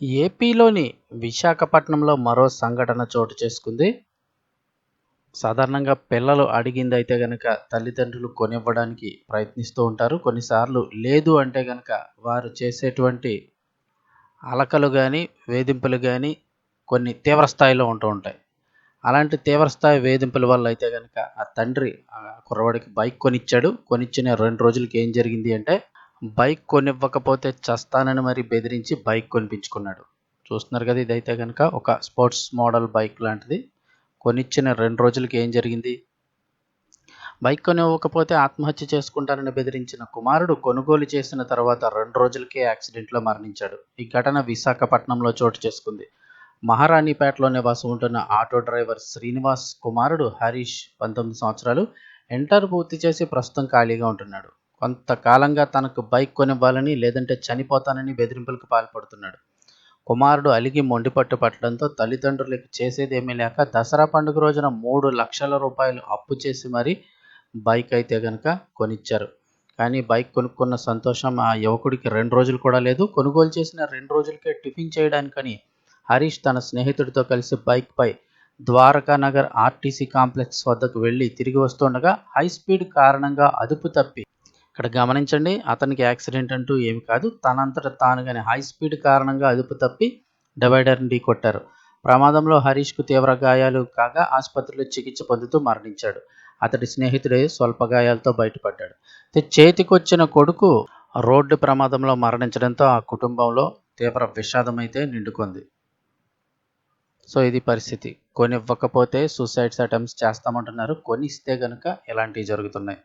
ఏపీలోని విశాఖపట్నంలో మరో సంఘటన చోటు చేసుకుంది. సాధారణంగా పిల్లలు అడిగింది అయితే గనక తల్లిదండ్రులు కొనివ్వడానికి ప్రయత్నిస్తూ ఉంటారు. కొన్నిసార్లు లేదు అంటే గనక వారు చేసేటువంటి అలకలు కానీ వేధింపులు కానీ కొన్ని తీవ్రస్థాయిలో ఉంటూ ఉంటాయి. అలాంటి తీవ్రస్థాయి వేధింపుల వల్ల అయితే కనుక ఆ తండ్రి ఆ కుర్రవాడికి బైక్ కొనిచ్చాడు. కొనిచ్చిన రెండు రోజులకి ఏం జరిగింది అంటే బైక్ కొనివ్వకపోతే చస్తానని మరి బెదిరించి బైక్ కొనిపించుకున్నాడు. చూస్తున్నారు కదా ఇదైతే కనుక ఒక స్పోర్ట్స్ మోడల్ బైక్ లాంటిది. కొనిచ్చిన రెండు రోజులకి ఏం జరిగింది? బైక్ కొనివ్వకపోతే ఆత్మహత్య చేసుకుంటానని బెదిరించిన కుమారుడు కొనుగోలు చేసిన తర్వాత రెండు రోజులకే యాక్సిడెంట్లో మరణించాడు. ఈ ఘటన విశాఖపట్నంలో చోటు చేసుకుంది. మహారాణిపేటలో నివాసం ఉంటున్న ఆటో డ్రైవర్ శ్రీనివాస్ కుమారుడు హరీష్ పంతొమ్మిది సంవత్సరాలు ఇంటర్ పూర్తి చేసి ప్రస్తుతం ఖాళీగా ఉంటున్నాడు. కొంతకాలంగా తనకు బైక్ కొనివ్వాలని లేదంటే చనిపోతానని బెదిరింపులకు పాల్పడుతున్నాడు. కుమారుడు అలిగి మొండిపట్టు పట్టడంతో తల్లిదండ్రులకు చేసేదేమీ లేక దసరా పండుగ రోజున మూడు లక్షల రూపాయలు అప్పు చేసి మరీ బైక్ అయితే కనుక కొనిచ్చారు. కానీ బైక్ కొనుక్కున్న సంతోషం ఆ యువకుడికి రెండు రోజులు కూడా లేదు. కొనుగోలు చేసిన రెండు రోజులకే టిఫిన్ చేయడానికని హరీష్ తన స్నేహితుడితో కలిసి బైక్పై ద్వారకా నగర్ ఆర్టీసీ కాంప్లెక్స్ వద్దకు వెళ్ళి తిరిగి వస్తుండగా హై స్పీడ్ కారణంగా అదుపు తప్పి ఇక్కడ గమనించండి అతనికి యాక్సిడెంట్ అంటూ ఏమి కాదు. తనంతట తానుగానే హై స్పీడ్ కారణంగా అదుపు తప్పి డివైడర్ని ఢీ కొట్టారు. ప్రమాదంలో హరీష్కు తీవ్ర గాయాలు కాగా ఆసుపత్రిలో చికిత్స పొందుతూ మరణించాడు. అతడి స్నేహితుడే స్వల్ప గాయాలతో బయటపడ్డాడు. చేతికొచ్చిన కొడుకు రోడ్డు ప్రమాదంలో మరణించడంతో ఆ కుటుంబంలో తీవ్ర విషాదం అయితే నిండుకుంది. సో ఇది పరిస్థితి. కొనివ్వకపోతే సూసైడ్స్ అటెంప్ట్స్ చేస్తామంటున్నారు. కొనిస్తే కనుక ఇలాంటివి జరుగుతున్నాయి.